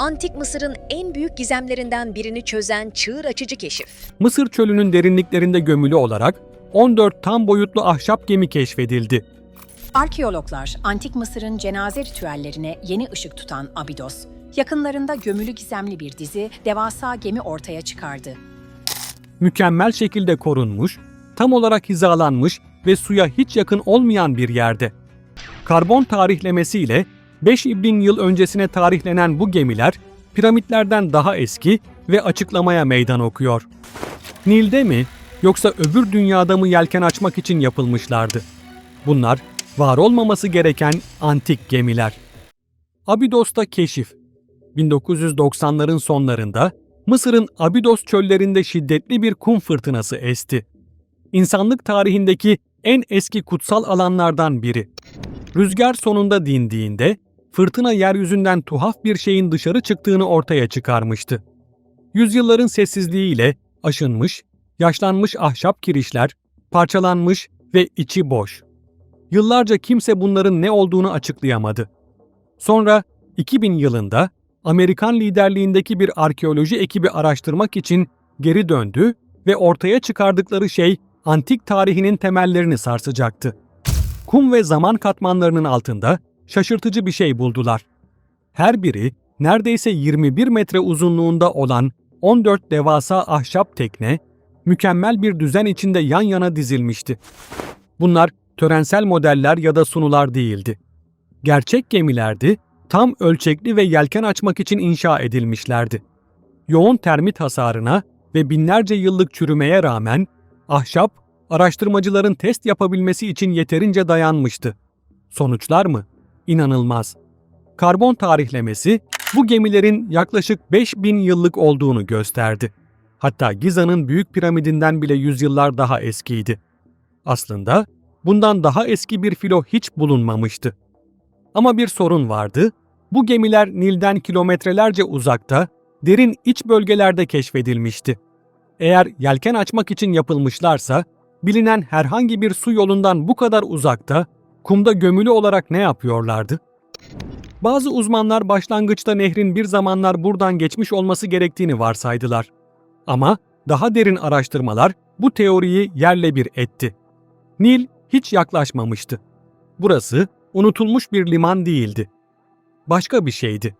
Antik Mısır'ın en büyük gizemlerinden birini çözen çığır açıcı keşif. Mısır çölünün derinliklerinde gömülü olarak 14 tam boyutlu ahşap gemi keşfedildi. Arkeologlar, Antik Mısır'ın cenaze ritüellerine yeni ışık tutan Abidos, yakınlarında gömülü gizemli bir dizi devasa gemi ortaya çıkardı. Mükemmel şekilde korunmuş, tam olarak hizalanmış ve suya hiç yakın olmayan bir yerde. Karbon tarihlemesiyle 5000 yıl öncesine tarihlenen bu gemiler piramitlerden daha eski ve açıklamaya meydan okuyor. Nil'de mi yoksa öbür dünyada mı yelken açmak için yapılmışlardı? Bunlar var olmaması gereken antik gemiler. Abidos'ta keşif 1990'ların sonlarında Mısır'ın Abidos çöllerinde şiddetli bir kum fırtınası esti. İnsanlık tarihindeki en eski kutsal alanlardan biri. Rüzgar sonunda dindiğinde fırtına yeryüzünden tuhaf bir şeyin dışarı çıktığını ortaya çıkarmıştı. Yüzyılların sessizliğiyle aşınmış, yaşlanmış ahşap kirişler, parçalanmış ve içi boş. Yıllarca kimse bunların ne olduğunu açıklayamadı. Sonra 2000 yılında Amerikan liderliğindeki bir arkeoloji ekibi araştırmak için geri döndü ve ortaya çıkardıkları şey antik tarihinin temellerini sarsacaktı. Kum ve zaman katmanlarının altında şaşırtıcı bir şey buldular. Her biri neredeyse 21 metre uzunluğunda olan 14 devasa ahşap tekne, mükemmel bir düzen içinde yan yana dizilmişti. Bunlar törensel modeller ya da sunular değildi. Gerçek gemilerdi, tam ölçekli ve yelken açmak için inşa edilmişlerdi. Yoğun termit hasarına ve binlerce yıllık çürümeye rağmen ahşap, araştırmacıların test yapabilmesi için yeterince dayanmıştı. Sonuçlar mı? İnanılmaz. Karbon tarihlemesi bu gemilerin yaklaşık 5000 yıllık olduğunu gösterdi. Hatta Giza'nın büyük piramidinden bile yüzyıllar daha eskiydi. Aslında bundan daha eski bir filo hiç bulunmamıştı. Ama bir sorun vardı. Bu gemiler Nil'den kilometrelerce uzakta, derin iç bölgelerde keşfedilmişti. Eğer yelken açmak için yapılmışlarsa, bilinen herhangi bir su yolundan bu kadar uzakta, kumda gömülü olarak ne yapıyorlardı? Bazı uzmanlar başlangıçta nehrin bir zamanlar buradan geçmiş olması gerektiğini varsaydılar. Ama daha derin araştırmalar bu teoriyi yerle bir etti. Nil hiç yaklaşmamıştı. Burası unutulmuş bir liman değildi. Başka bir şeydi.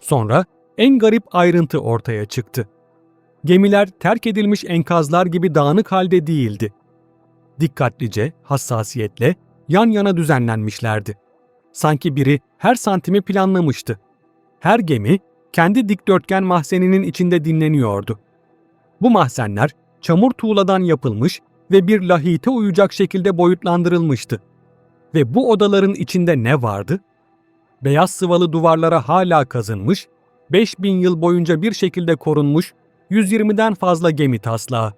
Sonra en garip ayrıntı ortaya çıktı. Gemiler terk edilmiş enkazlar gibi dağınık halde değildi. Dikkatlice, hassasiyetle yan yana düzenlenmişlerdi. Sanki biri her santimi planlamıştı. Her gemi kendi dikdörtgen mahzeninin içinde dinleniyordu. Bu mahzenler çamur tuğladan yapılmış ve bir lahite uyacak şekilde boyutlandırılmıştı. Ve bu odaların içinde ne vardı? Beyaz sıvalı duvarlara hala kazınmış, 5000 yıl boyunca bir şekilde korunmuş 120'den fazla gemi taslağı.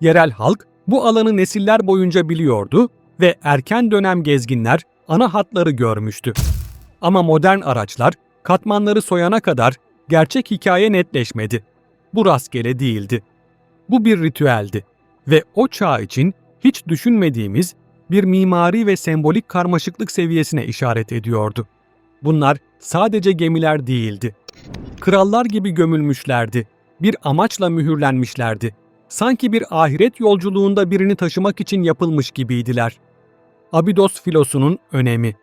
Yerel halk bu alanı nesiller boyunca biliyordu ve erken dönem gezginler ana hatları görmüştü. Ama modern araçlar katmanları soyana kadar gerçek hikaye netleşmedi. Bu rastgele değildi. Bu bir ritüeldi ve o çağ için hiç düşünmediğimiz bir mimari ve sembolik karmaşıklık seviyesine işaret ediyordu. Bunlar sadece gemiler değildi. Krallar gibi gömülmüşlerdi. Bir amaçla mühürlenmişlerdi. Sanki bir ahiret yolculuğunda birini taşımak için yapılmış gibiydiler. Abidos filosunun önemi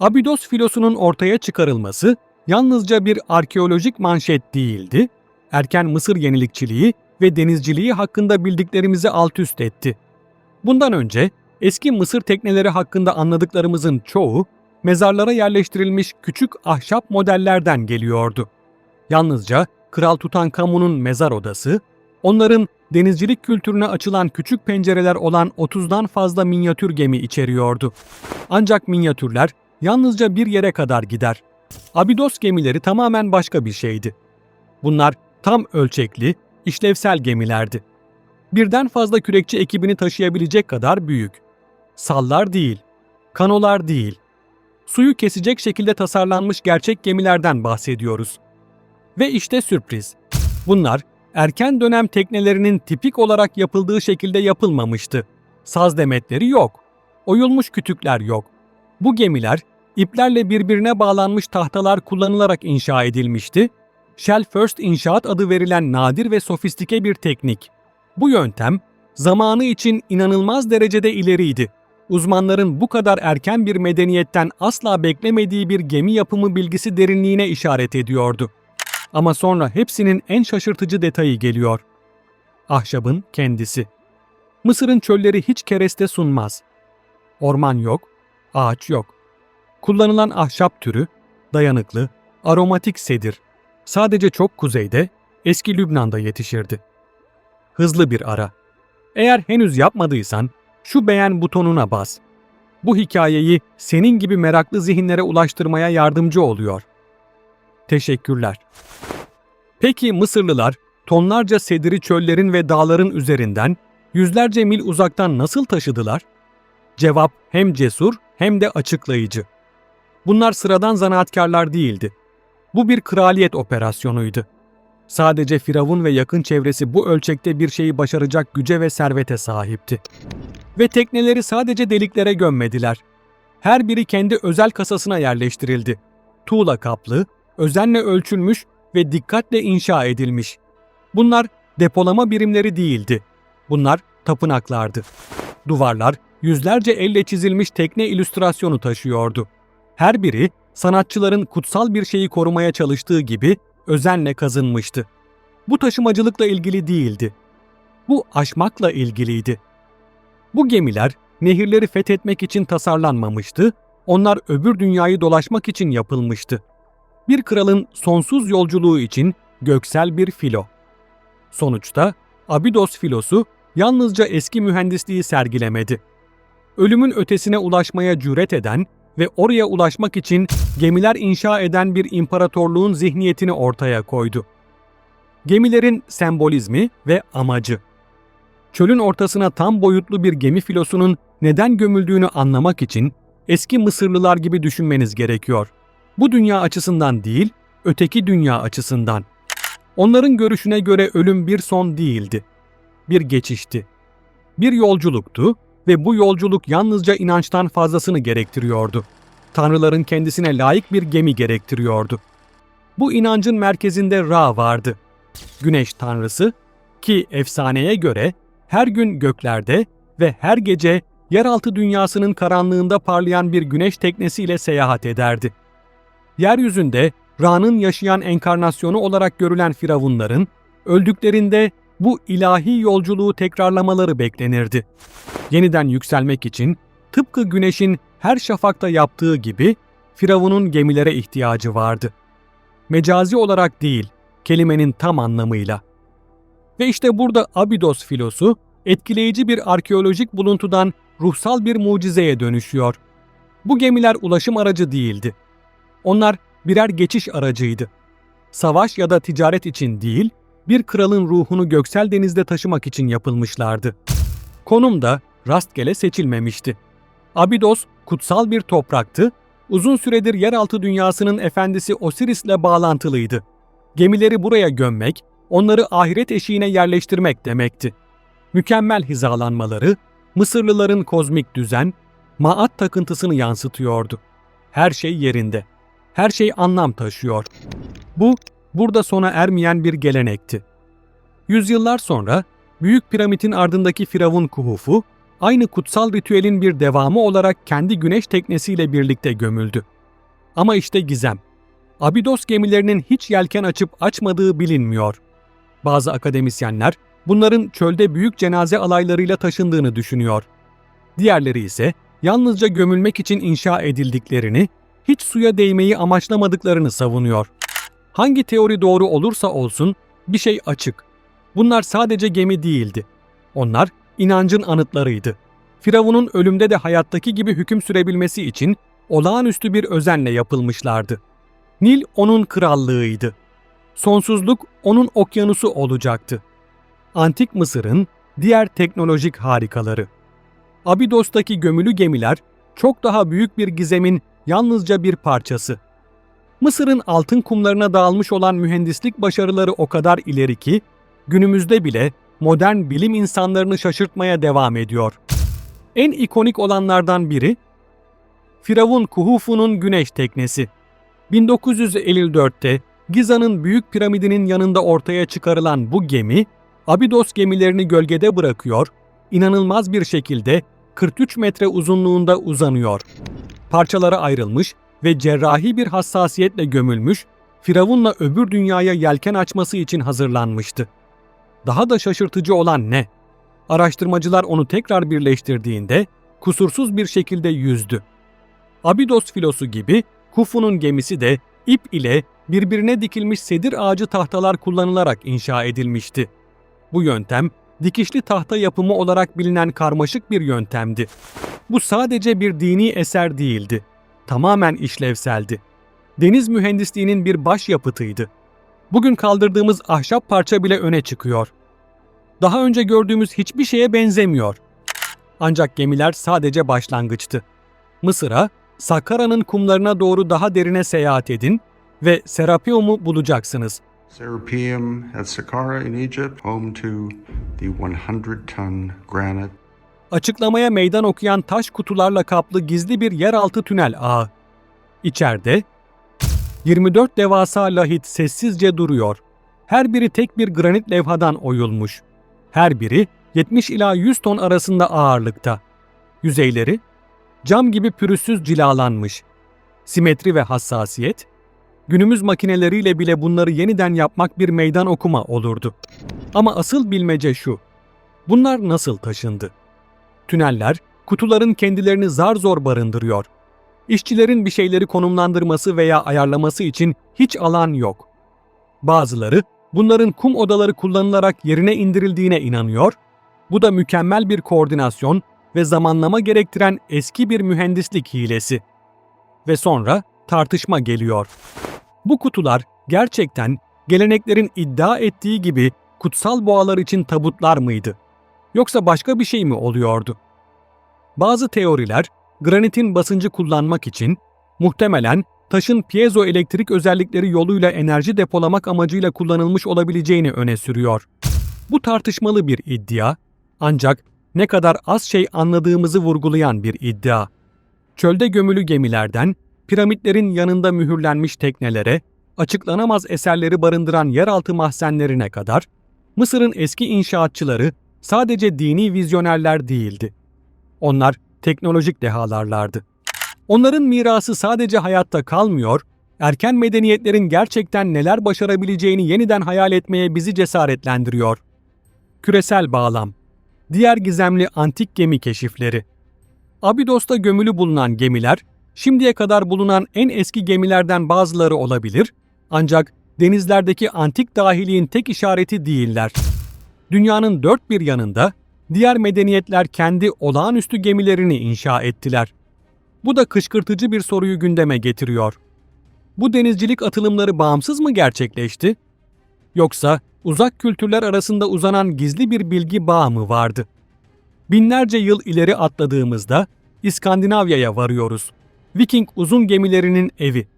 Abidos filosunun ortaya çıkarılması yalnızca bir arkeolojik manşet değildi, erken Mısır yenilikçiliği ve denizciliği hakkında bildiklerimizi alt üst etti. Bundan önce eski Mısır tekneleri hakkında anladıklarımızın çoğu mezarlara yerleştirilmiş küçük ahşap modellerden geliyordu. Yalnızca Kral Tutankamun'un mezar odası, onların denizcilik kültürüne açılan küçük pencereler olan 30'dan fazla minyatür gemi içeriyordu. Ancak minyatürler yalnızca bir yere kadar gider. Abidos gemileri tamamen başka bir şeydi. Bunlar tam ölçekli, işlevsel gemilerdi. Birden fazla kürekçi ekibini taşıyabilecek kadar büyük. Sallar değil, kanolar değil. Suyu kesecek şekilde tasarlanmış gerçek gemilerden bahsediyoruz. Ve işte sürpriz. Bunlar erken dönem teknelerinin tipik olarak yapıldığı şekilde yapılmamıştı. Saz demetleri yok. Oyulmuş kütükler yok. Bu gemiler iplerle birbirine bağlanmış tahtalar kullanılarak inşa edilmişti. Shell First inşaat adı verilen nadir ve sofistike bir teknik. Bu yöntem zamanı için inanılmaz derecede ileriydi. Uzmanların bu kadar erken bir medeniyetten asla beklemediği bir gemi yapımı bilgisi derinliğine işaret ediyordu. Ama sonra hepsinin en şaşırtıcı detayı geliyor. Ahşabın kendisi. Mısır'ın çölleri hiç kereste sunmaz. Orman yok, ağaç yok. Kullanılan ahşap türü dayanıklı, aromatik sedir. Sadece çok kuzeyde, eski Lübnan'da yetişirdi. Hızlı bir ara. Eğer henüz yapmadıysan şu beğen butonuna bas. Bu hikayeyi senin gibi meraklı zihinlere ulaştırmaya yardımcı oluyor. Teşekkürler. Peki Mısırlılar tonlarca sediri çöllerin ve dağların üzerinden yüzlerce mil uzaktan nasıl taşıdılar? Cevap hem cesur hem de açıklayıcı. Bunlar sıradan zanaatkarlar değildi. Bu bir kraliyet operasyonuydu. Sadece Firavun ve yakın çevresi bu ölçekte bir şeyi başaracak güce ve servete sahipti. Ve tekneleri sadece deliklere gömmediler. Her biri kendi özel kasasına yerleştirildi. Tuğla kaplı, özenle ölçülmüş ve dikkatle inşa edilmiş. Bunlar depolama birimleri değildi. Bunlar tapınaklardı. Duvarlar yüzlerce elle çizilmiş tekne illüstrasyonu taşıyordu. Her biri sanatçıların kutsal bir şeyi korumaya çalıştığı gibi özenle kazınmıştı. Bu taşımacılıkla ilgili değildi. Bu aşmakla ilgiliydi. Bu gemiler nehirleri fethetmek için tasarlanmamıştı, onlar öbür dünyayı dolaşmak için yapılmıştı. Bir kralın sonsuz yolculuğu için göksel bir filo. Sonuçta Abidos filosu yalnızca eski mühendisliği sergilemedi. Ölümün ötesine ulaşmaya cüret eden ve oraya ulaşmak için gemiler inşa eden bir imparatorluğun zihniyetini ortaya koydu. Gemilerin sembolizmi ve amacı. Çölün ortasına tam boyutlu bir gemi filosunun neden gömüldüğünü anlamak için eski Mısırlılar gibi düşünmeniz gerekiyor. Bu dünya açısından değil, öteki dünya açısından. Onların görüşüne göre ölüm bir son değildi. Bir geçişti. Bir yolculuktu ve bu yolculuk yalnızca inançtan fazlasını gerektiriyordu. Tanrıların kendisine layık bir gemi gerektiriyordu. Bu inancın merkezinde Ra vardı. Güneş tanrısı ki efsaneye göre her gün göklerde ve her gece yeraltı dünyasının karanlığında parlayan bir güneş teknesiyle seyahat ederdi. Yeryüzünde Ra'nın yaşayan enkarnasyonu olarak görülen firavunların öldüklerinde bu ilahi yolculuğu tekrarlamaları beklenirdi. Yeniden yükselmek için tıpkı güneşin her şafakta yaptığı gibi Firavun'un gemilere ihtiyacı vardı. Mecazi olarak değil, kelimenin tam anlamıyla. Ve işte burada Abidos filosu etkileyici bir arkeolojik buluntudan ruhsal bir mucizeye dönüşüyor. Bu gemiler ulaşım aracı değildi. Onlar birer geçiş aracıydı. Savaş ya da ticaret için değil, bir kralın ruhunu göksel denizde taşımak için yapılmışlardı. Konum da rastgele seçilmemişti. Abidos kutsal bir topraktı, uzun süredir yeraltı dünyasının efendisi Osiris'le bağlantılıydı. Gemileri buraya gömmek, onları ahiret eşiğine yerleştirmek demekti. Mükemmel hizalanmaları, Mısırlıların kozmik düzen, maat takıntısını yansıtıyordu. Her şey yerinde. Her şey anlam taşıyor. Bu, burada sona ermeyen bir gelenekti. Yüzyıllar sonra Büyük Piramit'in ardındaki Firavun Kuhufu, aynı kutsal ritüelin bir devamı olarak kendi güneş teknesiyle birlikte gömüldü. Ama işte gizem. Abidos gemilerinin hiç yelken açıp açmadığı bilinmiyor. Bazı akademisyenler bunların çölde büyük cenaze alaylarıyla taşındığını düşünüyor. Diğerleri ise yalnızca gömülmek için inşa edildiklerini, hiç suya değmeyi amaçlamadıklarını savunuyor. Hangi teori doğru olursa olsun bir şey açık. Bunlar sadece gemi değildi. Onlar inancın anıtlarıydı. Firavun'un ölümde de hayattaki gibi hüküm sürebilmesi için olağanüstü bir özenle yapılmışlardı. Nil onun krallığıydı. Sonsuzluk onun okyanusu olacaktı. Antik Mısır'ın diğer teknolojik harikaları. Abidos'taki gömülü gemiler çok daha büyük bir gizemin yalnızca bir parçası. Mısır'ın altın kumlarına dağılmış olan mühendislik başarıları o kadar ileri ki günümüzde bile modern bilim insanlarını şaşırtmaya devam ediyor. En ikonik olanlardan biri Firavun Kuhufu'nun güneş teknesi. 1954'te Giza'nın Büyük Piramidinin yanında ortaya çıkarılan bu gemi, Abidos gemilerini gölgede bırakıyor, inanılmaz bir şekilde 43 metre uzunluğunda uzanıyor. Parçalara ayrılmış ve cerrahi bir hassasiyetle gömülmüş, Firavun'la öbür dünyaya yelken açması için hazırlanmıştı. Daha da şaşırtıcı olan ne? Araştırmacılar onu tekrar birleştirdiğinde kusursuz bir şekilde yüzdü. Abidos filosu gibi Kufu'nun gemisi de ip ile birbirine dikilmiş sedir ağacı tahtalar kullanılarak inşa edilmişti. Bu yöntem dikişli tahta yapımı olarak bilinen karmaşık bir yöntemdi. Bu sadece bir dini eser değildi. Tamamen işlevseldi. Deniz mühendisliğinin bir başyapıtıydı. Bugün kaldırdığımız ahşap parça bile öne çıkıyor. Daha önce gördüğümüz hiçbir şeye benzemiyor. Ancak gemiler sadece başlangıçtı. Mısır'a, Sakkara'nın kumlarına doğru daha derine seyahat edin ve Serapeum'u bulacaksınız. Serapeum at Saqqara in Egypt, home to the 100-ton granite Açıklamaya meydan okuyan taş kutularla kaplı gizli bir yeraltı tünel ağı. İçeride 24 devasa lahit sessizce duruyor. Her biri tek bir granit levhadan oyulmuş. Her biri 70 ila 100 ton arasında ağırlıkta. Yüzeyleri cam gibi pürüzsüz cilalanmış. Simetri ve hassasiyet günümüz makineleriyle bile bunları yeniden yapmak bir meydan okuma olurdu. Ama asıl bilmece şu. Bunlar nasıl taşındı? Tüneller, kutuların kendilerini zar zor barındırıyor. İşçilerin bir şeyleri konumlandırması veya ayarlaması için hiç alan yok. Bazıları bunların kum odaları kullanılarak yerine indirildiğine inanıyor. Bu da mükemmel bir koordinasyon ve zamanlama gerektiren eski bir mühendislik hilesi. Ve sonra tartışma geliyor. Bu kutular gerçekten geleneklerin iddia ettiği gibi kutsal boğalar için tabutlar mıydı? Yoksa başka bir şey mi oluyordu? Bazı teoriler granitin basıncı kullanmak için muhtemelen taşın piezoelektrik özellikleri yoluyla enerji depolamak amacıyla kullanılmış olabileceğini öne sürüyor. Bu tartışmalı bir iddia ancak ne kadar az şey anladığımızı vurgulayan bir iddia. Çölde gömülü gemilerden piramitlerin yanında mühürlenmiş teknelere, açıklanamaz eserleri barındıran yeraltı mahzenlerine kadar Mısır'ın eski inşaatçıları sadece dini vizyonerler değildi. Onlar teknolojik dehalarlardı. Onların mirası sadece hayatta kalmıyor, erken medeniyetlerin gerçekten neler başarabileceğini yeniden hayal etmeye bizi cesaretlendiriyor. Küresel bağlam, diğer gizemli antik gemi keşifleri. Abidos'ta gömülü bulunan gemiler, şimdiye kadar bulunan en eski gemilerden bazıları olabilir, ancak denizlerdeki antik dahiliğin tek işareti değiller. Dünyanın dört bir yanında diğer medeniyetler kendi olağanüstü gemilerini inşa ettiler. Bu da kışkırtıcı bir soruyu gündeme getiriyor. Bu denizcilik atılımları bağımsız mı gerçekleşti? Yoksa uzak kültürler arasında uzanan gizli bir bilgi bağı mı vardı? Binlerce yıl ileri atladığımızda İskandinavya'ya varıyoruz. Viking uzun gemilerinin evi.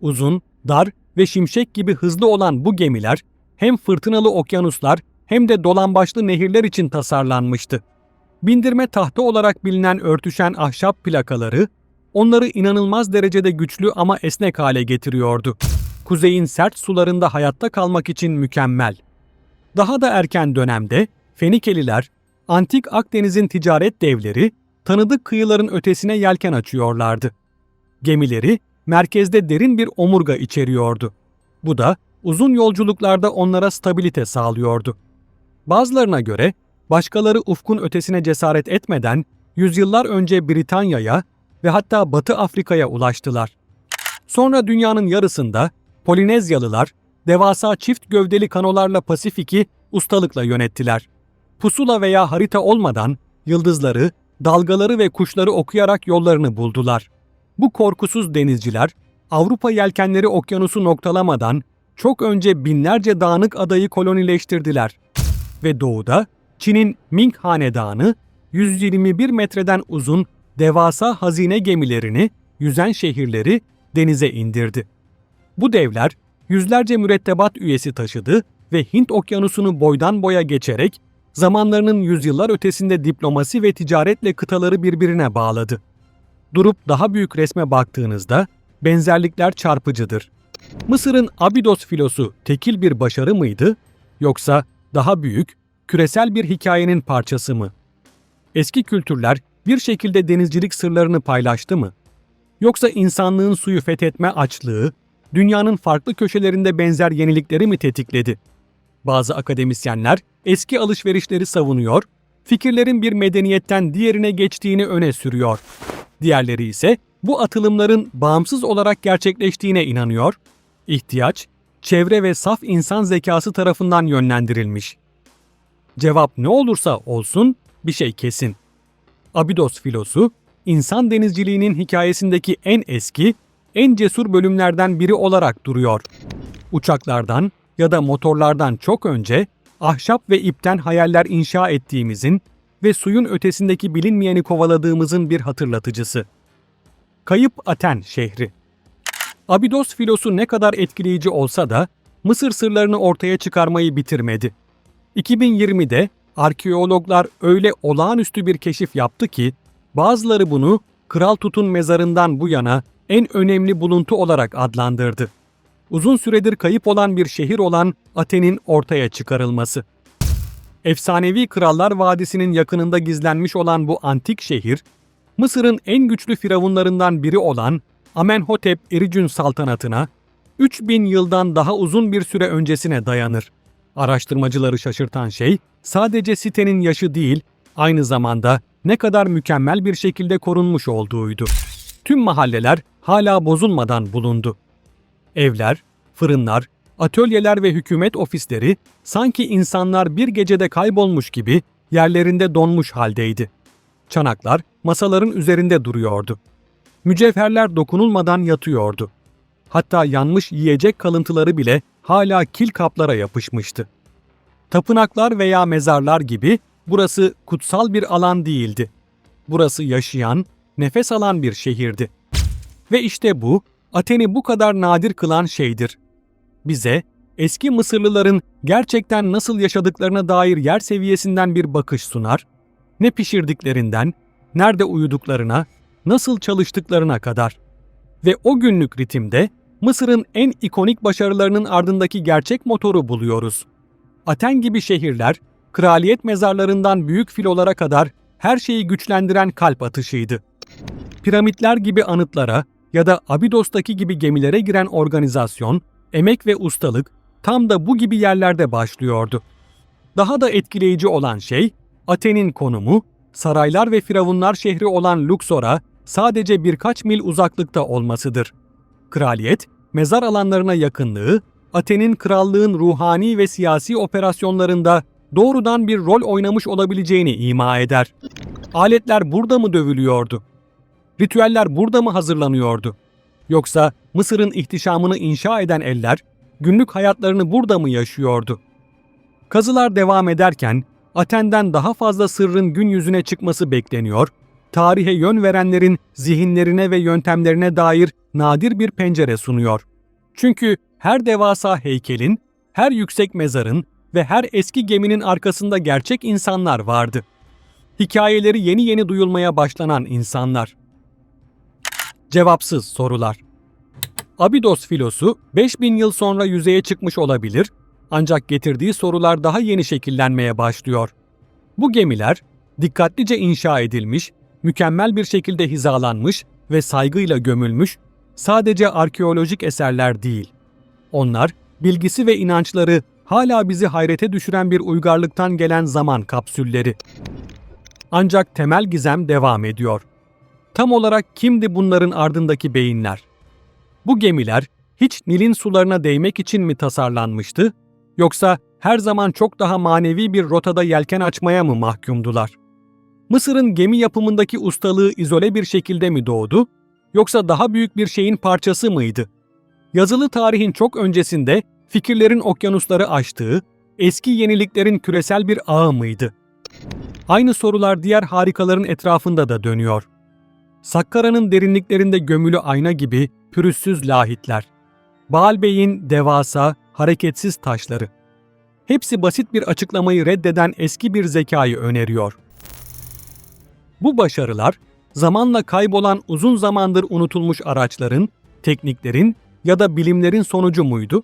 Uzun, dar ve şimşek gibi hızlı olan bu gemiler hem fırtınalı okyanuslar hem de dolambaçlı nehirler için tasarlanmıştı. Bindirme tahta olarak bilinen örtüşen ahşap plakaları onları inanılmaz derecede güçlü ama esnek hale getiriyordu. Kuzeyin sert sularında hayatta kalmak için mükemmel. Daha da erken dönemde Fenikeliler, antik Akdeniz'in ticaret devleri, tanıdık kıyıların ötesine yelken açıyorlardı. Gemileri merkezde derin bir omurga içeriyordu. Bu da uzun yolculuklarda onlara stabilite sağlıyordu. Bazılarına göre başkaları ufkun ötesine cesaret etmeden yüzyıllar önce Britanya'ya ve hatta Batı Afrika'ya ulaştılar. Sonra dünyanın yarısında Polinezyalılar devasa çift gövdeli kanolarla Pasifik'i ustalıkla yönettiler. Pusula veya harita olmadan yıldızları, dalgaları ve kuşları okuyarak yollarını buldular. Bu korkusuz denizciler Avrupa yelkenleri okyanusu noktalamadan çok önce binlerce dağınık adayı kolonileştirdiler ve doğuda Çin'in Ming Hanedanı 121 metreden uzun devasa hazine gemilerini, yüzen şehirleri denize indirdi. Bu devler yüzlerce mürettebat üyesi taşıdı ve Hint okyanusunu boydan boya geçerek zamanlarının yüzyıllar ötesinde diplomasi ve ticaretle kıtaları birbirine bağladı. Durup daha büyük resme baktığınızda benzerlikler çarpıcıdır. Mısır'ın Abidos filosu tekil bir başarı mıydı yoksa daha büyük, küresel bir hikayenin parçası mı? Eski kültürler bir şekilde denizcilik sırlarını paylaştı mı? Yoksa insanlığın suyu fethetme açlığı, dünyanın farklı köşelerinde benzer yenilikleri mi tetikledi? Bazı akademisyenler eski alışverişleri savunuyor, fikirlerin bir medeniyetten diğerine geçtiğini öne sürüyor. Diğerleri ise bu atılımların bağımsız olarak gerçekleştiğine inanıyor, ihtiyaç, çevre ve saf insan zekası tarafından yönlendirilmiş. Cevap ne olursa olsun bir şey kesin. Abidos filosu, insan denizciliğinin hikayesindeki en eski, en cesur bölümlerden biri olarak duruyor. Uçaklardan ya da motorlardan çok önce ahşap ve ipten hayaller inşa ettiğimizin ve suyun ötesindeki bilinmeyeni kovaladığımızın bir hatırlatıcısı. Kayıp Aten şehri. Abidos filosu ne kadar etkileyici olsa da Mısır sırlarını ortaya çıkarmayı bitirmedi. 2020'de arkeologlar öyle olağanüstü bir keşif yaptı ki bazıları bunu Kral Tut'un mezarından bu yana en önemli buluntu olarak adlandırdı. Uzun süredir kayıp olan bir şehir olan Aten'in ortaya çıkarılması. Efsanevi Krallar Vadisi'nin yakınında gizlenmiş olan bu antik şehir, Mısır'ın en güçlü firavunlarından biri olan Amenhotep Ericün saltanatına 3000 yıldan daha uzun bir süre öncesine dayanır. Araştırmacıları şaşırtan şey sadece sitenin yaşı değil, aynı zamanda ne kadar mükemmel bir şekilde korunmuş olduğuydu. Tüm mahalleler hala bozulmadan bulundu. Evler, fırınlar, atölyeler ve hükümet ofisleri sanki insanlar bir gecede kaybolmuş gibi yerlerinde donmuş haldeydi. Çanaklar masaların üzerinde duruyordu. Mücevherler dokunulmadan yatıyordu. Hatta yanmış yiyecek kalıntıları bile hala kil kaplara yapışmıştı. Tapınaklar veya mezarlar gibi burası kutsal bir alan değildi. Burası yaşayan, nefes alan bir şehirdi. Ve işte bu Aten'i bu kadar nadir kılan şeydir. Bize eski Mısırlıların gerçekten nasıl yaşadıklarına dair yer seviyesinden bir bakış sunar, ne pişirdiklerinden, nerede uyuduklarına, nasıl çalıştıklarına kadar. Ve o günlük ritimde Mısır'ın en ikonik başarılarının ardındaki gerçek motoru buluyoruz. Aten gibi şehirler, kraliyet mezarlarından büyük filolara kadar her şeyi güçlendiren kalp atışıydı. Piramitler gibi anıtlara ya da Abidos'taki gibi gemilere giren organizasyon, emek ve ustalık tam da bu gibi yerlerde başlıyordu. Daha da etkileyici olan şey, Aten'in konumu, saraylar ve firavunlar şehri olan Luxor'a sadece birkaç mil uzaklıkta olmasıdır. Kraliyet, mezar alanlarına yakınlığı, Aten'in krallığın ruhani ve siyasi operasyonlarında doğrudan bir rol oynamış olabileceğini ima eder. Aletler burada mı dövülüyordu? Ritüeller burada mı hazırlanıyordu? Yoksa Mısır'ın ihtişamını inşa eden eller günlük hayatlarını burada mı yaşıyordu? Kazılar devam ederken Aten'den daha fazla sırrın gün yüzüne çıkması bekleniyor, tarihe yön verenlerin zihinlerine ve yöntemlerine dair nadir bir pencere sunuyor. Çünkü her devasa heykelin, her yüksek mezarın ve her eski geminin arkasında gerçek insanlar vardı. Hikayeleri yeni yeni duyulmaya başlanan insanlar. Cevapsız sorular. Abidos filosu 5000 yıl sonra yüzeye çıkmış olabilir ancak getirdiği sorular daha yeni şekillenmeye başlıyor. Bu gemiler dikkatlice inşa edilmiş, mükemmel bir şekilde hizalanmış ve saygıyla gömülmüş sadece arkeolojik eserler değil. Onlar bilgisi ve inançları hala bizi hayrete düşüren bir uygarlıktan gelen zaman kapsülleri. Ancak temel gizem devam ediyor. Tam olarak kimdi bunların ardındaki beyinler? Bu gemiler hiç Nil'in sularına değmek için mi tasarlanmıştı yoksa her zaman çok daha manevi bir rotada yelken açmaya mı mahkumdular? Mısır'ın gemi yapımındaki ustalığı izole bir şekilde mi doğdu yoksa daha büyük bir şeyin parçası mıydı? Yazılı tarihin çok öncesinde fikirlerin okyanusları aştığı, eski yeniliklerin küresel bir ağı mıydı? Aynı sorular diğer harikaların etrafında da dönüyor. Sakkara'nın derinliklerinde gömülü ayna gibi pürüzsüz lahitler. Baal Bey'in devasa, hareketsiz taşları. Hepsi basit bir açıklamayı reddeden eski bir zekayı öneriyor. Bu başarılar zamanla kaybolan uzun zamandır unutulmuş araçların, tekniklerin ya da bilimlerin sonucu muydu?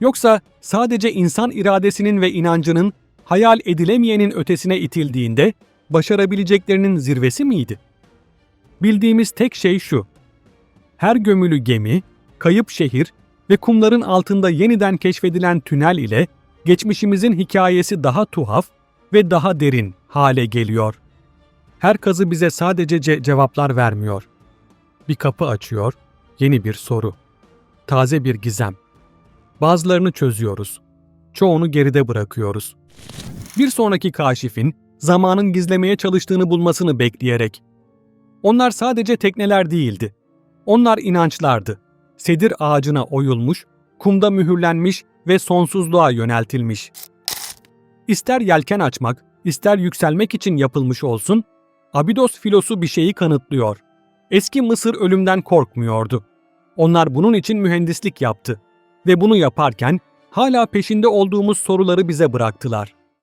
Yoksa sadece insan iradesinin ve inancının hayal edilemeyenin ötesine itildiğinde başarabileceklerinin zirvesi miydi? Bildiğimiz tek şey şu. Her gömülü gemi, kayıp şehir ve kumların altında yeniden keşfedilen tünel ile geçmişimizin hikayesi daha tuhaf ve daha derin hale geliyor. Her kazı bize sadece ce- cevaplar vermiyor. Bir kapı açıyor, yeni bir soru. Taze bir gizem. Bazılarını çözüyoruz. Çoğunu geride bırakıyoruz. Bir sonraki kaşifin zamanın gizlemeye çalıştığını bulmasını bekleyerek. Onlar sadece tekneler değildi. Onlar inançlardı. Sedir ağacına oyulmuş, kumda mühürlenmiş ve sonsuzluğa yöneltilmiş. İster yelken açmak, ister yükselmek için yapılmış olsun, Abidos filosu bir şeyi kanıtlıyor. Eski Mısır ölümden korkmuyordu. Onlar bunun için mühendislik yaptı ve bunu yaparken hala peşinde olduğumuz soruları bize bıraktılar.